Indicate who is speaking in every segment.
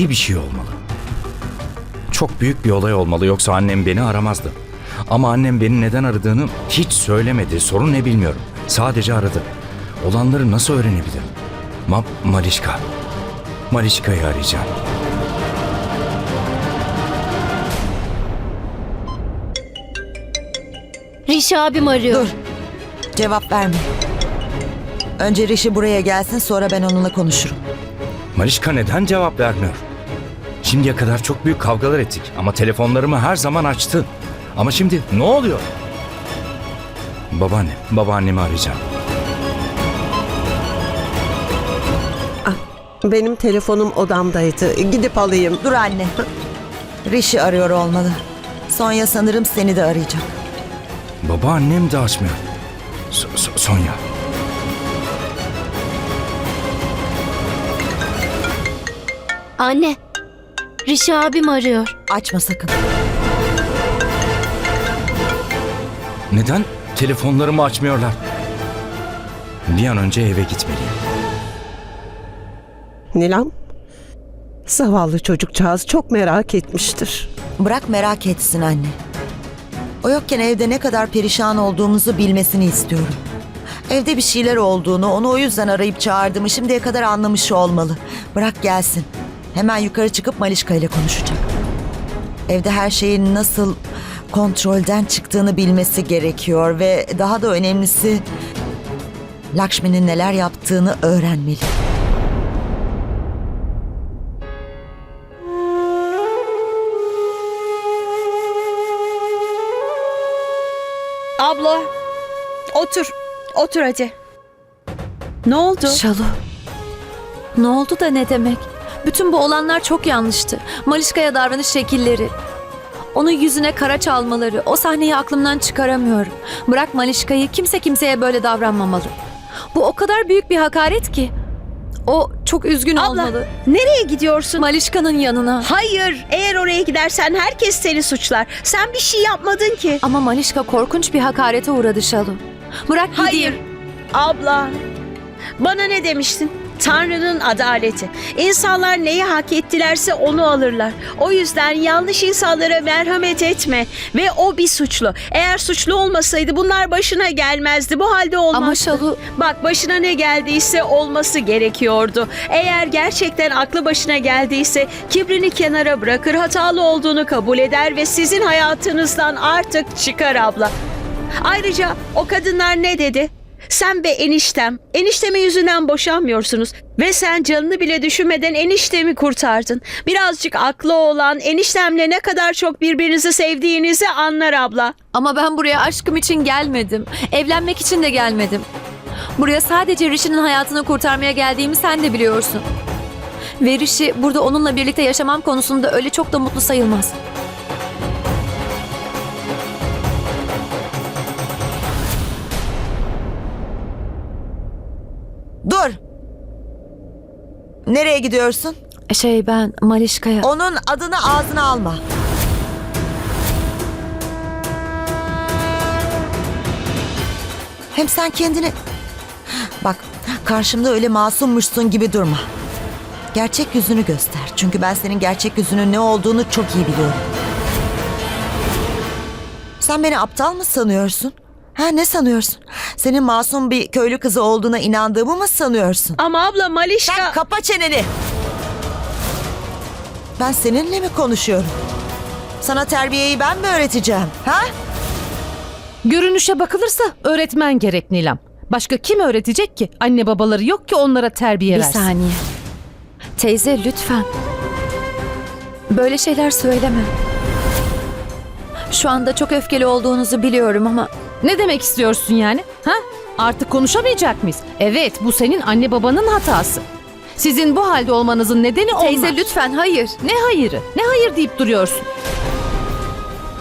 Speaker 1: ciddi bir şey olmalı. Çok büyük bir olay olmalı yoksa annem beni aramazdı. Ama annem beni neden aradığını hiç söylemedi. Sorun ne bilmiyorum. Sadece aradı. Olanları nasıl öğrenebilirim? Ma Malişka. Malişka'yı arayacağım.
Speaker 2: Rişi abim arıyor.
Speaker 3: Dur. Cevap verme. Önce Rişi buraya gelsin sonra ben onunla konuşurum.
Speaker 1: Malişka neden cevap vermiyor? Şimdiye kadar çok büyük kavgalar ettik ama telefonlarımı her zaman açtı. Ama şimdi ne oluyor? Babaannem, babaannemi arayacağım.
Speaker 4: Benim telefonum odamdaydı. Gidip alayım.
Speaker 3: Dur anne. Rişi arıyor olmalı. Sonya sanırım seni de arayacak.
Speaker 1: Babaannem de açmıyor. So- So- Sonya.
Speaker 2: Anne. Rişi abim arıyor.
Speaker 3: Açma sakın.
Speaker 1: Neden telefonlarımı açmıyorlar? Bir an önce eve gitmeliyim.
Speaker 4: Nilam, zavallı çocukcağız çok merak etmiştir.
Speaker 3: Bırak merak etsin anne. O yokken evde ne kadar perişan olduğumuzu bilmesini istiyorum. Evde bir şeyler olduğunu, onu o yüzden arayıp çağırdığımı şimdiye kadar anlamış olmalı. Bırak gelsin. Hemen yukarı çıkıp Malişka ile konuşacak. Evde her şeyin nasıl kontrolden çıktığını bilmesi gerekiyor ve daha da önemlisi Lakshmi'nin neler yaptığını öğrenmeli.
Speaker 5: Abla otur. Otur hadi. Ne oldu?
Speaker 6: Şalu. Ne oldu da ne demek? Bütün bu olanlar çok yanlıştı. Malişka'ya davranış şekilleri. Onun yüzüne kara çalmaları. O sahneyi aklımdan çıkaramıyorum. Bırak Malişka'yı kimse kimseye böyle davranmamalı. Bu o kadar büyük bir hakaret ki. O çok üzgün
Speaker 5: Abla
Speaker 6: olmalı.
Speaker 5: nereye gidiyorsun?
Speaker 6: Malişka'nın yanına.
Speaker 5: Hayır, eğer oraya gidersen herkes seni suçlar. Sen bir şey yapmadın ki.
Speaker 6: Ama Malişka korkunç bir hakarete uğradı Şalu. Bırak gideyim.
Speaker 5: Hayır. Abla, bana ne demiştin? Tanrı'nın adaleti. İnsanlar neyi hak ettilerse onu alırlar. O yüzden yanlış insanlara merhamet etme. Ve o bir suçlu. Eğer suçlu olmasaydı bunlar başına gelmezdi. Bu halde olmazdı.
Speaker 6: Ama Şalu
Speaker 5: Bak başına ne geldiyse olması gerekiyordu. Eğer gerçekten aklı başına geldiyse kibrini kenara bırakır, hatalı olduğunu kabul eder ve sizin hayatınızdan artık çıkar abla. Ayrıca o kadınlar ne dedi? Sen ve eniştem, enişteme yüzünden boşanmıyorsunuz ve sen canını bile düşünmeden eniştemi kurtardın. Birazcık aklı olan eniştemle ne kadar çok birbirinizi sevdiğinizi anlar abla.
Speaker 6: Ama ben buraya aşkım için gelmedim. Evlenmek için de gelmedim. Buraya sadece Rishi'nin hayatını kurtarmaya geldiğimi sen de biliyorsun. Ve Rishi burada onunla birlikte yaşamam konusunda öyle çok da mutlu sayılmaz.
Speaker 3: Dur! Nereye gidiyorsun?
Speaker 6: Şey ben Malişka'ya...
Speaker 3: Onun adını ağzına alma. Hem sen kendini... Bak karşımda öyle masummuşsun gibi durma. Gerçek yüzünü göster. Çünkü ben senin gerçek yüzünün ne olduğunu çok iyi biliyorum. Sen beni aptal mı sanıyorsun? Ha ne sanıyorsun? Senin masum bir köylü kızı olduğuna inandığımı mı sanıyorsun?
Speaker 5: Ama abla Malişka...
Speaker 3: Sen kapa çeneni. Ben seninle mi konuşuyorum? Sana terbiyeyi ben mi öğreteceğim? Ha?
Speaker 7: Görünüşe bakılırsa öğretmen gerek Nilam. Başka kim öğretecek ki? Anne babaları yok ki onlara terbiye
Speaker 6: Bir
Speaker 7: versin.
Speaker 6: saniye. Teyze lütfen. Böyle şeyler söyleme. Şu anda çok öfkeli olduğunuzu biliyorum ama
Speaker 7: Ne demek istiyorsun yani? Ha? Artık konuşamayacak mıyız? Evet, bu senin anne babanın hatası. Sizin bu halde olmanızın nedeni
Speaker 6: teyze
Speaker 7: onlar.
Speaker 6: lütfen hayır.
Speaker 7: Ne hayırı? Ne hayır deyip duruyorsun?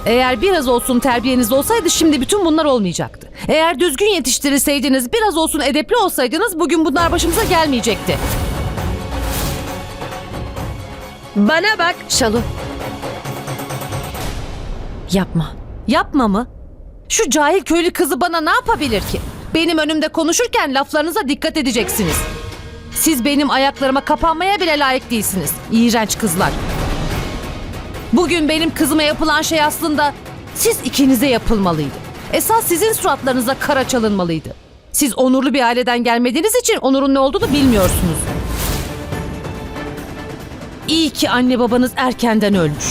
Speaker 7: Eğer biraz olsun terbiyeniz olsaydı şimdi bütün bunlar olmayacaktı. Eğer düzgün yetiştirilseydiniz, biraz olsun edepli olsaydınız bugün bunlar başımıza gelmeyecekti.
Speaker 5: Bana bak
Speaker 6: Şalu. Yapma.
Speaker 7: Yapma mı? Şu cahil köylü kızı bana ne yapabilir ki? Benim önümde konuşurken laflarınıza dikkat edeceksiniz. Siz benim ayaklarıma kapanmaya bile layık değilsiniz. İğrenç kızlar. Bugün benim kızıma yapılan şey aslında siz ikinize yapılmalıydı. Esas sizin suratlarınıza kara çalınmalıydı. Siz onurlu bir aileden gelmediğiniz için onurun ne olduğunu bilmiyorsunuz. İyi ki anne babanız erkenden ölmüş.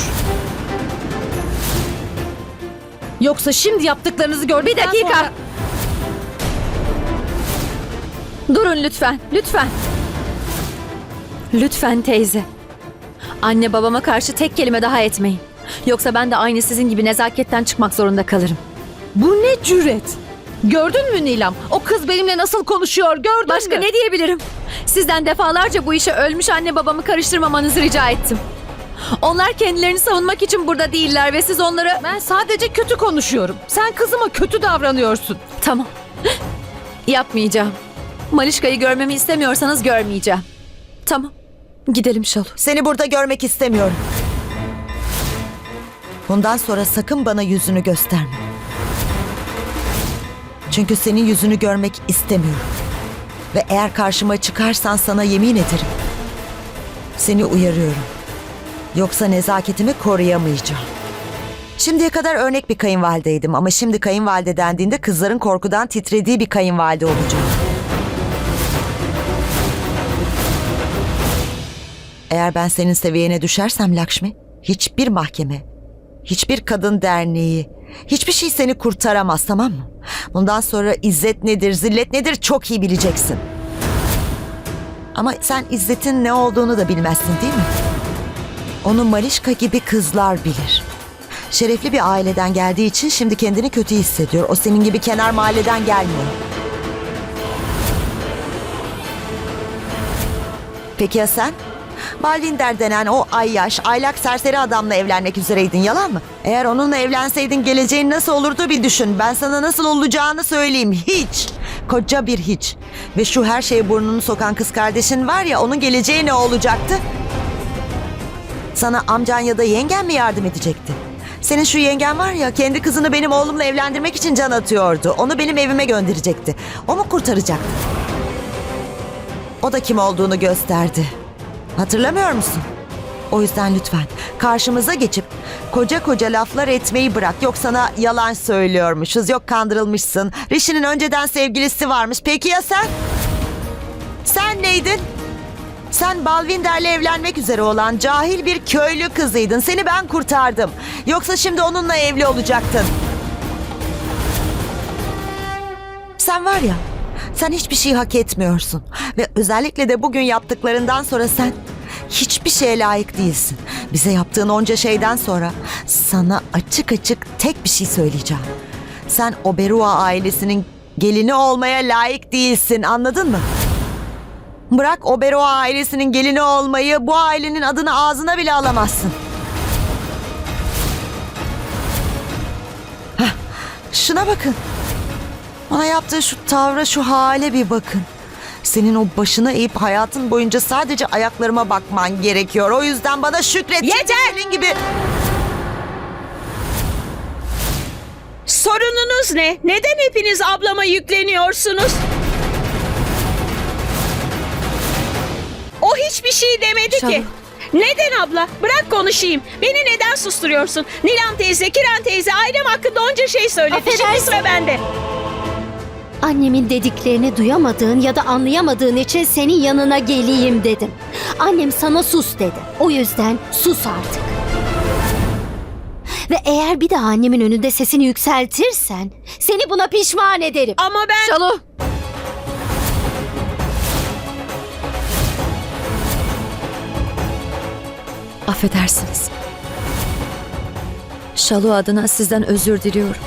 Speaker 7: Yoksa şimdi yaptıklarınızı gördükten
Speaker 6: Bir dakika.
Speaker 7: sonra-
Speaker 6: Durun lütfen, lütfen. Lütfen teyze. Anne babama karşı tek kelime daha etmeyin. Yoksa ben de aynı sizin gibi nezaketten çıkmak zorunda kalırım.
Speaker 7: Bu ne cüret? Gördün mü Nilam? O kız benimle nasıl konuşuyor gördün
Speaker 6: Başka
Speaker 7: mü?
Speaker 6: ne diyebilirim? Sizden defalarca bu işe ölmüş anne babamı karıştırmamanızı rica ettim. Onlar kendilerini savunmak için burada değiller ve siz onlara...
Speaker 7: Ben sadece kötü konuşuyorum. Sen kızıma kötü davranıyorsun.
Speaker 6: Tamam. Yapmayacağım. Malişka'yı görmemi istemiyorsanız görmeyeceğim. Tamam. Gidelim Şalu.
Speaker 3: Seni burada görmek istemiyorum. Bundan sonra sakın bana yüzünü gösterme. Çünkü senin yüzünü görmek istemiyorum. Ve eğer karşıma çıkarsan sana yemin ederim. Seni uyarıyorum. Yoksa nezaketimi koruyamayacağım. Şimdiye kadar örnek bir kayınvalideydim ama şimdi kayınvalide dendiğinde kızların korkudan titrediği bir kayınvalide olacağım. Eğer ben senin seviyene düşersem Lakşmi, hiçbir mahkeme, hiçbir kadın derneği, hiçbir şey seni kurtaramaz tamam mı? Bundan sonra izzet nedir, zillet nedir çok iyi bileceksin. Ama sen izzetin ne olduğunu da bilmezsin değil mi? Onu Malişka gibi kızlar bilir. Şerefli bir aileden geldiği için şimdi kendini kötü hissediyor. O senin gibi kenar mahalleden gelmiyor. Peki ya sen? Balvinder denen o ayyaş, aylak serseri adamla evlenmek üzereydin yalan mı? Eğer onunla evlenseydin geleceğin nasıl olurdu bir düşün. Ben sana nasıl olacağını söyleyeyim. Hiç. Koca bir hiç. Ve şu her şeye burnunu sokan kız kardeşin var ya onun geleceği ne olacaktı? Sana amcan ya da yengen mi yardım edecekti? Senin şu yengen var ya kendi kızını benim oğlumla evlendirmek için can atıyordu. Onu benim evime gönderecekti. O mu kurtaracaktı? O da kim olduğunu gösterdi. Hatırlamıyor musun? O yüzden lütfen karşımıza geçip koca koca laflar etmeyi bırak. Yok sana yalan söylüyormuşuz, yok kandırılmışsın. Rişi'nin önceden sevgilisi varmış. Peki ya sen? Sen neydin? Sen Balvinder'le evlenmek üzere olan cahil bir köylü kızıydın. Seni ben kurtardım. Yoksa şimdi onunla evli olacaktın. Sen var ya, sen hiçbir şey hak etmiyorsun. Ve özellikle de bugün yaptıklarından sonra sen hiçbir şeye layık değilsin. Bize yaptığın onca şeyden sonra sana açık açık tek bir şey söyleyeceğim. Sen Oberua ailesinin gelini olmaya layık değilsin anladın mı? Bırak Oberua ailesinin gelini olmayı bu ailenin adını ağzına bile alamazsın. Hah, şuna bakın. Bana yaptığı şu tavra şu hale bir bakın. Senin o başını eğip hayatın boyunca sadece ayaklarıma bakman gerekiyor. O yüzden bana şükret.
Speaker 5: Yeter!
Speaker 3: Senin gibi...
Speaker 5: Sorununuz ne? Neden hepiniz ablama yükleniyorsunuz? Hiçbir şey demedi
Speaker 6: Şalu.
Speaker 5: ki. Neden abla? Bırak konuşayım. Beni neden susturuyorsun? Nilam teyze, Kiran teyze ailem hakkında onca şey söyledi. Şimdi
Speaker 2: Affedersin.
Speaker 5: sıra bende.
Speaker 2: Annemin dediklerini duyamadığın ya da anlayamadığın için senin yanına geleyim dedim. Annem sana sus dedi. O yüzden sus artık. Ve eğer bir daha annemin önünde sesini yükseltirsen seni buna pişman ederim.
Speaker 5: Ama ben...
Speaker 6: Şalu! Affedersiniz. Şalu adına sizden özür diliyorum.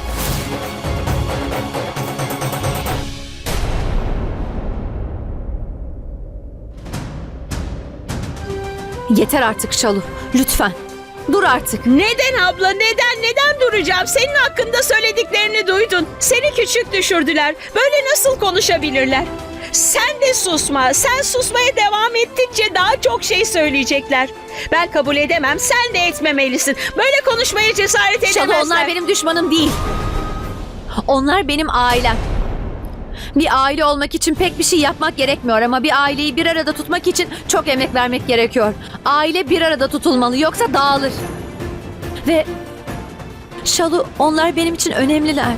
Speaker 6: Yeter artık Şalu. Lütfen. Dur artık.
Speaker 5: Neden abla? Neden? Neden duracağım? Senin hakkında söylediklerini duydun. Seni küçük düşürdüler. Böyle nasıl konuşabilirler? Sen de susma. Sen susmaya devam ettikçe daha çok şey söyleyecekler. Ben kabul edemem. Sen de etmemelisin. Böyle konuşmaya cesaret edemezler.
Speaker 6: Şalu onlar benim düşmanım değil. Onlar benim ailem. Bir aile olmak için pek bir şey yapmak gerekmiyor ama bir aileyi bir arada tutmak için çok emek vermek gerekiyor. Aile bir arada tutulmalı yoksa dağılır. Ve Şalu onlar benim için önemliler.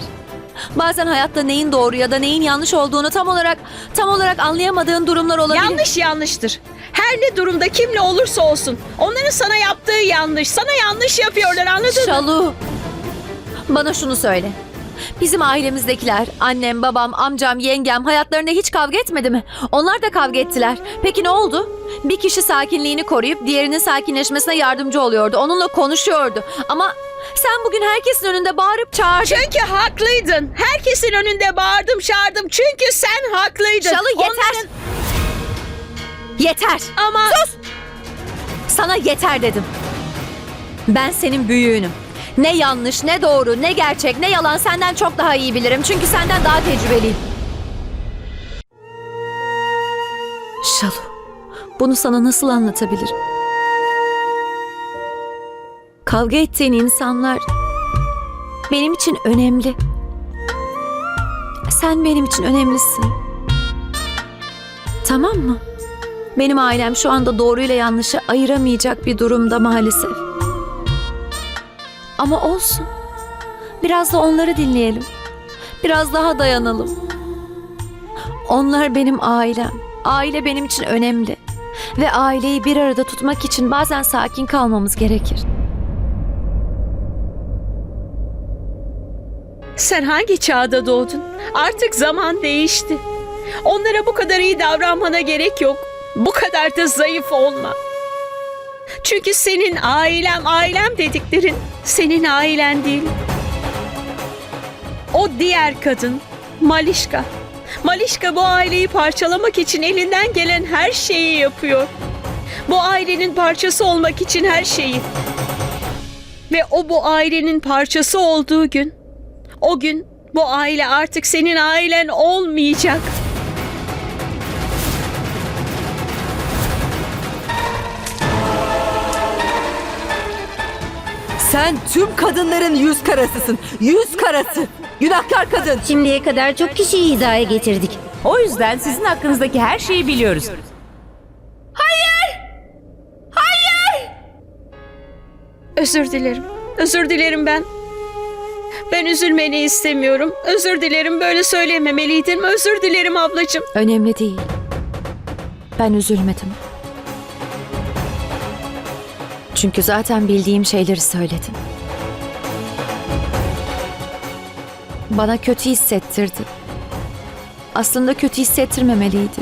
Speaker 6: Bazen hayatta neyin doğru ya da neyin yanlış olduğunu tam olarak tam olarak anlayamadığın durumlar olabilir.
Speaker 5: Yanlış yanlıştır. Her ne durumda kimle olursa olsun. Onların sana yaptığı yanlış. Sana yanlış yapıyorlar anladın mı?
Speaker 6: Şalu. Bana şunu söyle. Bizim ailemizdekiler, annem, babam, amcam, yengem hayatlarında hiç kavga etmedi mi? Onlar da kavga ettiler. Peki ne oldu? Bir kişi sakinliğini koruyup diğerinin sakinleşmesine yardımcı oluyordu. Onunla konuşuyordu. Ama sen bugün herkesin önünde bağırıp çağırdın.
Speaker 5: Çünkü haklıydın. Herkesin önünde bağırdım çağırdım. Çünkü sen haklıydın.
Speaker 6: Şalu yeter.
Speaker 5: Onların-
Speaker 6: Yeter.
Speaker 5: Ama...
Speaker 6: Sana yeter dedim. Ben senin büyüğünüm. Ne yanlış, ne doğru, ne gerçek, ne yalan senden çok daha iyi bilirim. Çünkü senden daha tecrübeliyim. Şalu, bunu sana nasıl anlatabilirim? Kavga ettiğin insanlar benim için önemli. Sen benim için önemlisin. Tamam mı? Benim ailem şu anda doğruyla yanlışı ayıramayacak bir durumda maalesef. Ama olsun. Biraz da onları dinleyelim. Biraz daha dayanalım. Onlar benim ailem. Aile benim için önemli. Ve aileyi bir arada tutmak için bazen sakin kalmamız gerekir.
Speaker 5: Sen hangi çağda doğdun? Artık zaman değişti. Onlara bu kadar iyi davranmana gerek yok. Bu kadar da zayıf olma. Çünkü senin ailem, ailem dediklerin senin ailen değil. O diğer kadın, Malişka. Malişka bu aileyi parçalamak için elinden gelen her şeyi yapıyor. Bu ailenin parçası olmak için her şeyi. Ve o bu ailenin parçası olduğu gün o gün bu aile artık senin ailen olmayacak.
Speaker 8: Sen tüm kadınların yüz karasısın. Yüz karası. Günahkar kadın.
Speaker 2: Şimdiye kadar çok kişiyi hizaya getirdik.
Speaker 9: O yüzden sizin hakkınızdaki her şeyi biliyoruz.
Speaker 5: Özür dilerim. Özür dilerim ben. Ben üzülmeni istemiyorum. Özür dilerim böyle söylememeliydim. Özür dilerim ablacığım.
Speaker 6: Önemli değil. Ben üzülmedim. Çünkü zaten bildiğim şeyleri söyledim. Bana kötü hissettirdi. Aslında kötü hissettirmemeliydi.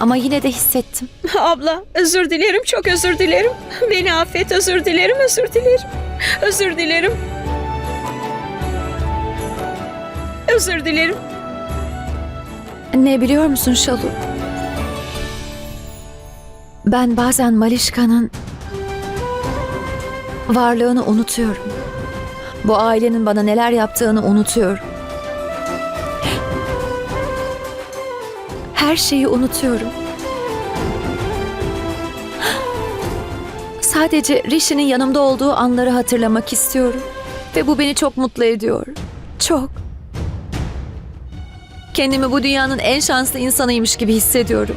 Speaker 6: Ama yine de hissettim.
Speaker 5: Abla özür dilerim. Çok özür dilerim. Beni affet. Özür dilerim. Özür dilerim. Özür dilerim. Özür dilerim.
Speaker 6: Ne biliyor musun Şalu? Ben bazen Malişka'nın varlığını unutuyorum. Bu ailenin bana neler yaptığını unutuyorum. Her şeyi unutuyorum. Sadece Rishi'nin yanımda olduğu anları hatırlamak istiyorum. Ve bu beni çok mutlu ediyor. Çok. Kendimi bu dünyanın en şanslı insanıymış gibi hissediyorum.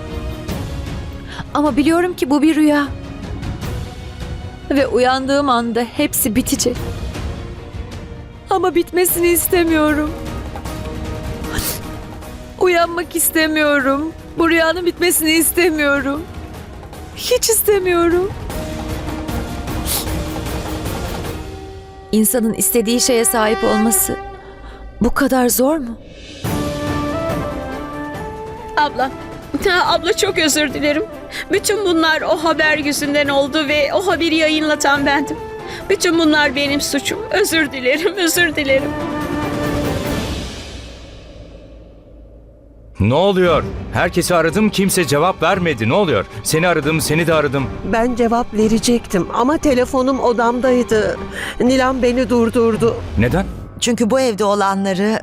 Speaker 6: Ama biliyorum ki bu bir rüya. Ve uyandığım anda hepsi bitecek. Ama bitmesini istemiyorum. Uyanmak istemiyorum. Bu rüyanın bitmesini istemiyorum. Hiç istemiyorum. İnsanın istediği şeye sahip olması bu kadar zor mu?
Speaker 5: Abla. Abla çok özür dilerim. Bütün bunlar o haber yüzünden oldu ve o haberi yayınlatan bendim. Bütün bunlar benim suçum. Özür dilerim, özür dilerim.
Speaker 1: Ne oluyor? Herkesi aradım kimse cevap vermedi. Ne oluyor? Seni aradım, seni de aradım.
Speaker 4: Ben cevap verecektim ama telefonum odamdaydı. Nilam beni durdurdu.
Speaker 1: Neden?
Speaker 3: Çünkü bu evde olanları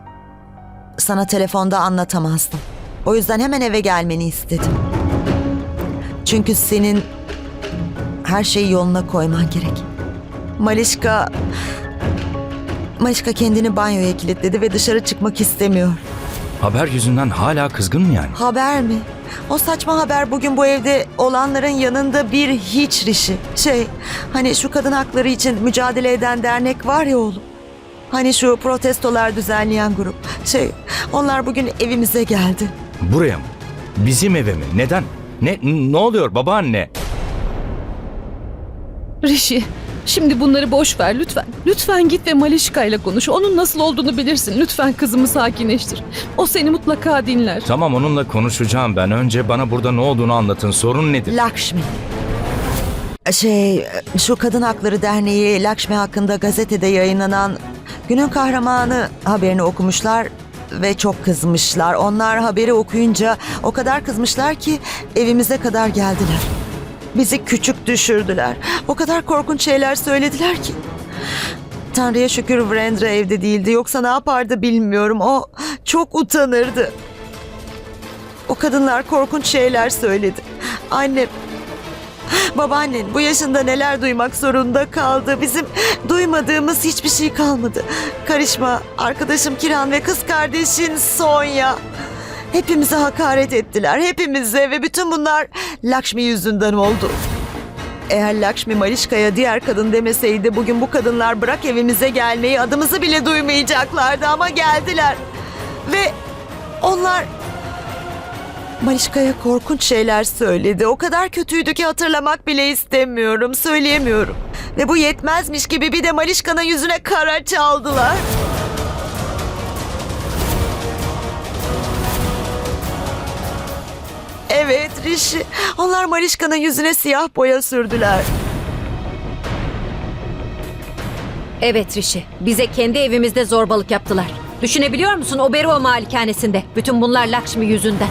Speaker 3: sana telefonda anlatamazdım. O yüzden hemen eve gelmeni istedim. Çünkü senin her şeyi yoluna koyman gerek. Malişka Malişka kendini banyoya kilitledi ve dışarı çıkmak istemiyor.
Speaker 1: Haber yüzünden hala kızgın mı yani?
Speaker 3: Haber mi? O saçma haber bugün bu evde olanların yanında bir hiç rişi. Şey, hani şu kadın hakları için mücadele eden dernek var ya oğlum. Hani şu protestolar düzenleyen grup. Şey, onlar bugün evimize geldi.
Speaker 1: Buraya mı? Bizim eve mi? Neden? Ne ne oluyor babaanne?
Speaker 7: Rişi, şimdi bunları boş ver lütfen. Lütfen git ve Malişka ile konuş. Onun nasıl olduğunu bilirsin. Lütfen kızımı sakinleştir. O seni mutlaka dinler.
Speaker 1: Tamam onunla konuşacağım ben. Önce bana burada ne olduğunu anlatın. Sorun nedir?
Speaker 3: Lakşmi. Şey, şu Kadın Hakları Derneği Lakşmi hakkında gazetede yayınlanan Günün Kahramanı haberini okumuşlar ve çok kızmışlar. Onlar haberi okuyunca o kadar kızmışlar ki evimize kadar geldiler. Bizi küçük düşürdüler. O kadar korkunç şeyler söylediler ki. Tanrı'ya şükür Vrendra evde değildi. Yoksa ne yapardı bilmiyorum. O çok utanırdı. O kadınlar korkunç şeyler söyledi. Annem Babaannen bu yaşında neler duymak zorunda kaldı. Bizim duymadığımız hiçbir şey kalmadı. Karışma, arkadaşım Kiran ve kız kardeşin Sonya. Hepimize hakaret ettiler, hepimize ve bütün bunlar Lakşmi yüzünden oldu. Eğer Lakşmi Malişka'ya diğer kadın demeseydi bugün bu kadınlar bırak evimize gelmeyi adımızı bile duymayacaklardı ama geldiler. Ve onlar Malişka'ya korkunç şeyler söyledi. O kadar kötüydü ki hatırlamak bile istemiyorum. Söyleyemiyorum. Ve bu yetmezmiş gibi bir de Malişka'nın yüzüne kara çaldılar. Evet Rişi. Onlar Malişka'nın yüzüne siyah boya sürdüler.
Speaker 10: Evet Rişi, bize kendi evimizde zorbalık yaptılar. Düşünebiliyor musun Oberoi malikanesinde? Bütün bunlar Lakşmi yüzünden.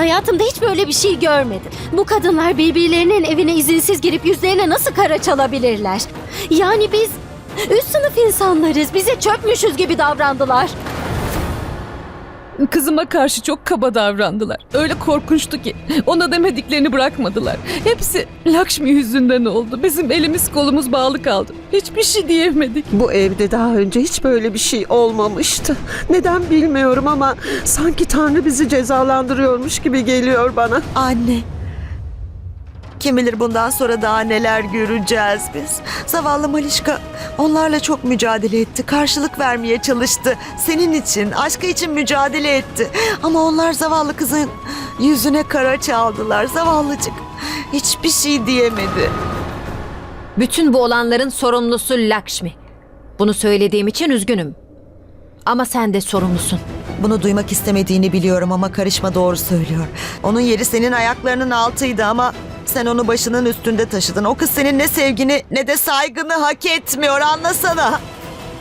Speaker 2: Hayatımda hiç böyle bir şey görmedim. Bu kadınlar birbirlerinin evine izinsiz girip yüzlerine nasıl kara çalabilirler? Yani biz üst sınıf insanlarız. Bize çöpmüşüz gibi davrandılar.
Speaker 7: Kızıma karşı çok kaba davrandılar. Öyle korkunçtu ki ona demediklerini bırakmadılar. Hepsi Lakşmi yüzünden oldu. Bizim elimiz kolumuz bağlı kaldı. Hiçbir şey diyemedik.
Speaker 4: Bu evde daha önce hiç böyle bir şey olmamıştı. Neden bilmiyorum ama sanki Tanrı bizi cezalandırıyormuş gibi geliyor bana.
Speaker 3: Anne. Kim bilir bundan sonra daha neler göreceğiz biz. Zavallı Malişka onlarla çok mücadele etti. Karşılık vermeye çalıştı. Senin için, aşkı için mücadele etti. Ama onlar zavallı kızın yüzüne kara çaldılar. Zavallıcık. Hiçbir şey diyemedi.
Speaker 10: Bütün bu olanların sorumlusu Lakşmi. Bunu söylediğim için üzgünüm. Ama sen de sorumlusun.
Speaker 3: Bunu duymak istemediğini biliyorum ama karışma doğru söylüyor. Onun yeri senin ayaklarının altıydı ama sen onu başının üstünde taşıdın. O kız senin ne sevgini ne de saygını hak etmiyor anlasana.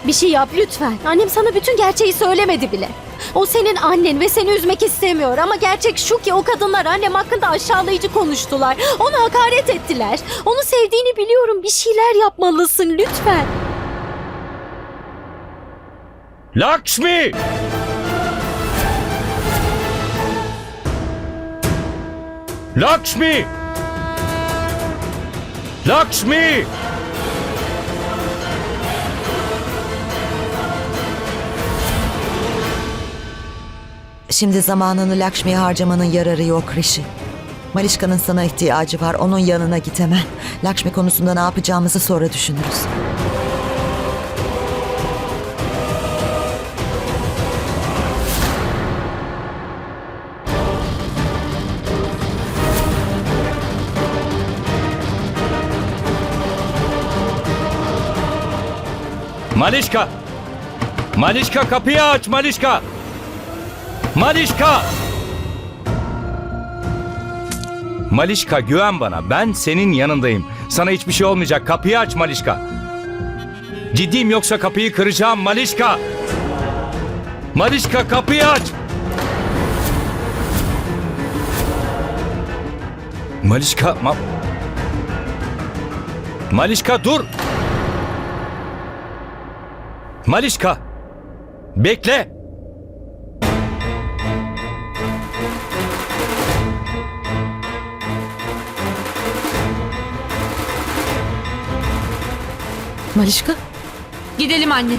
Speaker 2: Bir şey yap lütfen. Annem sana bütün gerçeği söylemedi bile. O senin annen ve seni üzmek istemiyor ama gerçek şu ki o kadınlar annem hakkında aşağılayıcı konuştular. Ona hakaret ettiler. Onu sevdiğini biliyorum. Bir şeyler yapmalısın lütfen.
Speaker 1: Lakshmi! Lakshmi! Lakshmi!
Speaker 3: Şimdi zamanını Lakshmi'ye harcamanın yararı yok Rishi. Malişka'nın sana ihtiyacı var. Onun yanına git. Lakshmi konusunda ne yapacağımızı sonra düşünürüz.
Speaker 1: Malişka! Malişka kapıyı aç Malişka! Malişka! Malişka güven bana. Ben senin yanındayım. Sana hiçbir şey olmayacak. Kapıyı aç Malişka. Ciddiyim yoksa kapıyı kıracağım Malişka. Malişka kapıyı aç. Malişka ma Malişka dur. Malişka! Bekle!
Speaker 9: Malişka? Gidelim anne.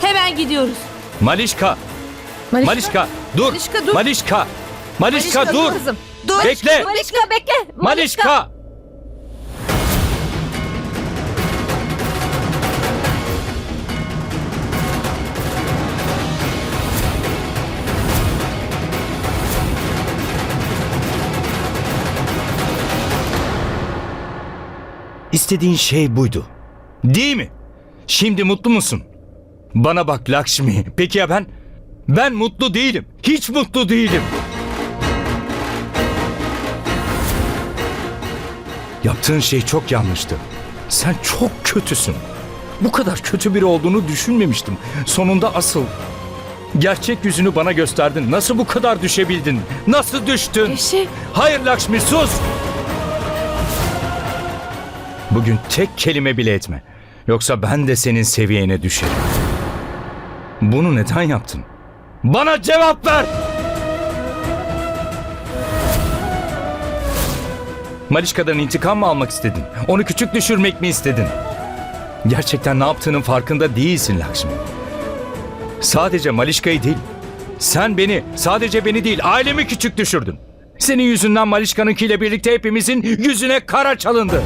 Speaker 9: Hemen gidiyoruz.
Speaker 1: Malişka!
Speaker 7: Malişka.
Speaker 1: Malişka dur.
Speaker 7: Malişka, dur.
Speaker 1: Malişka. Malişka, dur.
Speaker 7: kızım.
Speaker 3: Dur.
Speaker 1: Bekle.
Speaker 2: Malişka bekle.
Speaker 1: Malişka. İstediğin şey buydu. Değil mi? Şimdi mutlu musun? Bana bak Lakshmi. Peki ya ben? Ben mutlu değilim. Hiç mutlu değilim. Yaptığın şey çok yanlıştı. Sen çok kötüsün. Bu kadar kötü biri olduğunu düşünmemiştim. Sonunda asıl gerçek yüzünü bana gösterdin. Nasıl bu kadar düşebildin? Nasıl düştün?
Speaker 6: Rişi.
Speaker 1: Hayır Lakshmi sus! Bugün tek kelime bile etme. Yoksa ben de senin seviyene düşerim. Bunu neden yaptın? Bana cevap ver! Malişka'dan intikam mı almak istedin? Onu küçük düşürmek mi istedin? Gerçekten ne yaptığının farkında değilsin Lakshmi. Sadece Malişka'yı değil, sen beni, sadece beni değil, ailemi küçük düşürdün. Senin yüzünden Malişka'nınkiyle birlikte hepimizin yüzüne kara çalındı.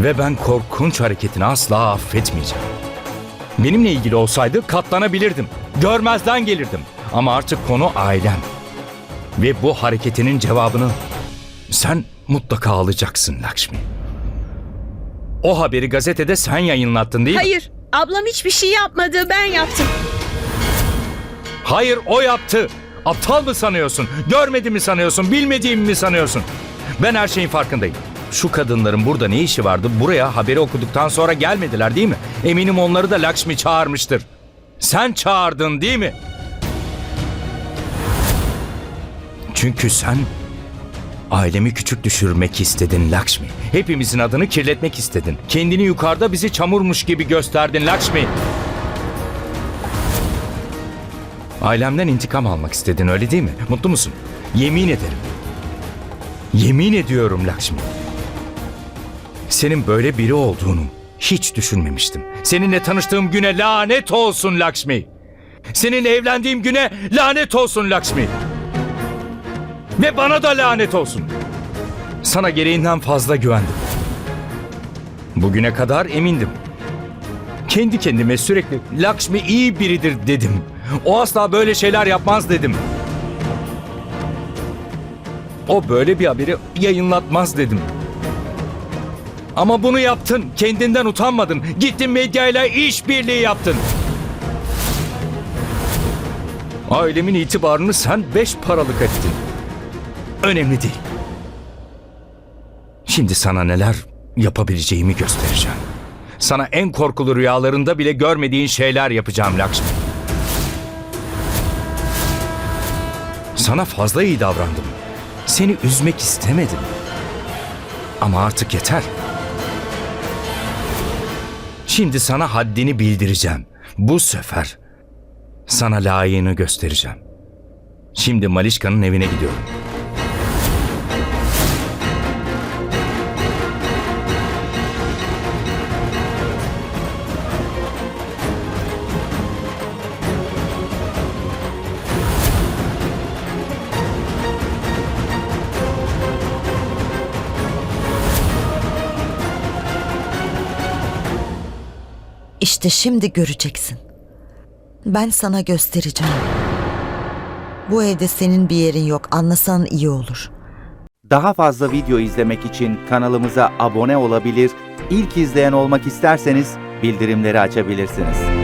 Speaker 1: Ve ben korkunç hareketini asla affetmeyeceğim. Benimle ilgili olsaydı katlanabilirdim. Görmezden gelirdim. Ama artık konu ailem. Ve bu hareketinin cevabını sen mutlaka alacaksın Lakshmi. O haberi gazetede sen yayınlattın değil mi?
Speaker 5: Hayır, ablam hiçbir şey yapmadı, ben yaptım.
Speaker 1: Hayır o yaptı. Aptal mı sanıyorsun? Görmedi mi sanıyorsun? Bilmediğimi mi sanıyorsun? Ben her şeyin farkındayım. Şu kadınların burada ne işi vardı? Buraya haberi okuduktan sonra gelmediler değil mi? Eminim onları da Lakshmi çağırmıştır. Sen çağırdın değil mi? Çünkü sen ailemi küçük düşürmek istedin Lakshmi. Hepimizin adını kirletmek istedin. Kendini yukarıda bizi çamurmuş gibi gösterdin Lakshmi. Ailemden intikam almak istedin öyle değil mi? Mutlu musun? Yemin ederim. Yemin ediyorum Lakshmi. Senin böyle biri olduğunu hiç düşünmemiştim. Seninle tanıştığım güne lanet olsun Lakshmi. Seninle evlendiğim güne lanet olsun Lakshmi. Ve bana da lanet olsun. Sana gereğinden fazla güvendim. Bugüne kadar emindim. Kendi kendime sürekli Lakshmi iyi biridir dedim. O asla böyle şeyler yapmaz dedim. O böyle bir haberi yayınlatmaz dedim. Ama bunu yaptın. Kendinden utanmadın. Gittin medyayla işbirliği yaptın. Ailemin itibarını sen beş paralık ettin. Önemli değil. Şimdi sana neler yapabileceğimi göstereceğim. Sana en korkulu rüyalarında bile görmediğin şeyler yapacağım Lakshmi. Sana fazla iyi davrandım. Seni üzmek istemedim. Ama artık yeter. Şimdi sana haddini bildireceğim. Bu sefer sana layığını göstereceğim. Şimdi Malişka'nın evine gidiyorum.
Speaker 3: İşte şimdi göreceksin. Ben sana göstereceğim. Bu evde senin bir yerin yok. Anlasan iyi olur.
Speaker 11: Daha fazla video izlemek için kanalımıza abone olabilir, ilk izleyen olmak isterseniz bildirimleri açabilirsiniz.